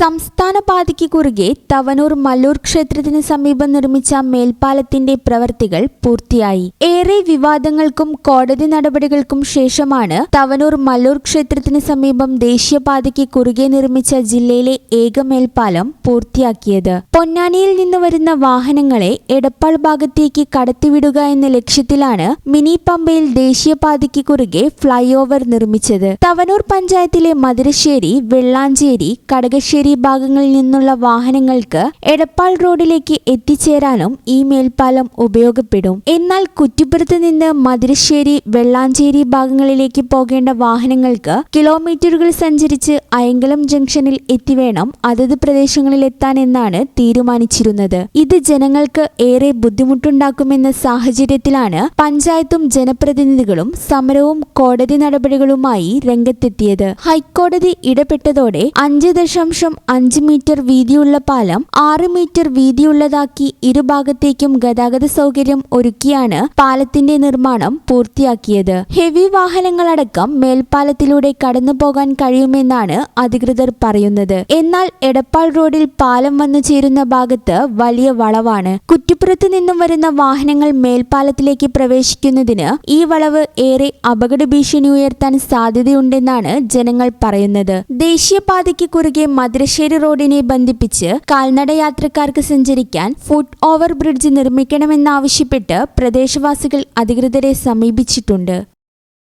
സംസ്ഥാന പാതയ്ക്ക് കുറുകെ തവനൂർ മല്ലൂർ ക്ഷേത്രത്തിന് സമീപം നിർമ്മിച്ച മേൽപ്പാലത്തിന്റെ പ്രവൃത്തികൾ പൂർത്തിയായി. ഏറെ വിവാദങ്ങൾക്കും കോടതി നടപടികൾക്കും ശേഷമാണ് തവനൂർ മല്ലൂർ ക്ഷേത്രത്തിന് സമീപം ദേശീയപാതയ്ക്ക് കുറുകെ നിർമ്മിച്ച ജില്ലയിലെ ഏക മേൽപ്പാലം പൂർത്തിയാക്കിയത്. പൊന്നാനിയിൽ നിന്ന് വരുന്ന വാഹനങ്ങളെ എടപ്പാൾ ഭാഗത്തേക്ക് കടത്തിവിടുക എന്ന ലക്ഷ്യത്തിലാണ് മിനി പമ്പയിൽ ദേശീയപാതയ്ക്ക് കുറുകെ ഫ്ളൈ ഓവർ നിർമ്മിച്ചത്. തവനൂർ പഞ്ചായത്തിലെ മധുരശ്ശേരി വെള്ളാഞ്ചേരി കടകശ്ശേരി ഭാഗങ്ങളിൽ നിന്നുള്ള വാഹനങ്ങൾക്ക് എടപ്പാൾ റോഡിലേക്ക് എത്തിച്ചേരാനും ഈ മേൽപ്പാലം ഉപയോഗപ്പെടും. എന്നാൽ കുറ്റിപ്പുറത്ത് നിന്ന് മധുരശ്ശേരി വെള്ളാഞ്ചേരി ഭാഗങ്ങളിലേക്ക് പോകേണ്ട വാഹനങ്ങൾക്ക് കിലോമീറ്ററുകൾ സഞ്ചരിച്ച് അയങ്കലം ജംഗ്ഷനിൽ എത്തിവേണം അതത് പ്രദേശങ്ങളിൽ എത്താനെന്നാണ് തീരുമാനിച്ചിരുന്നത്. ഇത് ജനങ്ങൾക്ക് ഏറെ ബുദ്ധിമുട്ടുണ്ടാക്കുമെന്ന സാഹചര്യത്തിലാണ് പഞ്ചായത്തും ജനപ്രതിനിധികളും സമരവും കോടതി നടപടികളുമായി രംഗത്തെത്തിയത്. ഹൈക്കോടതി ഇടപെട്ടതോടെ അഞ്ച് ദശാംശം അഞ്ച് മീറ്റർ വീതിയുള്ള പാലം ആറ് മീറ്റർ വീതിയുള്ളതാക്കി ഇരുഭാഗത്തേക്കും ഗതാഗത സൗകര്യം ഒരുക്കിയാണ് പാലത്തിന്റെ നിർമ്മാണം പൂർത്തിയാക്കിയത്. ഹെവി വാഹനങ്ങളടക്കം മേൽപ്പാലത്തിലൂടെ കടന്നു പോകാൻ കഴിയുമെന്നാണ് അധികൃതർ പറയുന്നത്. എന്നാൽ എടപ്പാൾ റോഡിൽ പാലം വന്നു ചേരുന്ന ഭാഗത്ത് വലിയ വളവാണ്. കുറ്റിപ്പുറത്ത് നിന്നും വരുന്ന വാഹനങ്ങൾ മേൽപ്പാലത്തിലേക്ക് പ്രവേശിക്കുന്നതിന് ഈ വളവ് ഏറെ അപകട ഭീഷണി ഉയർത്താൻ സാധ്യതയുണ്ടെന്നാണ് ജനങ്ങൾ പറയുന്നത്. ദേശീയപാതയ്ക്ക് കുറുകെ മധുരശ്ശേരി റോഡിനെ ബന്ധിപ്പിച്ച് കാൽനട യാത്രക്കാർക്ക് സഞ്ചരിക്കാൻ ഫുട് ഓവർ ബ്രിഡ്ജ് നിർമ്മിക്കണമെന്നാവശ്യപ്പെട്ട് പ്രദേശവാസികൾ അധികൃതരെ സമീപിച്ചിട്ടുണ്ട്.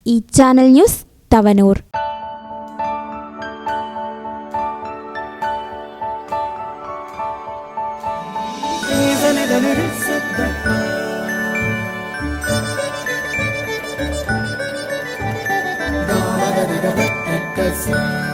ഈ channel news Thavanoor. Cause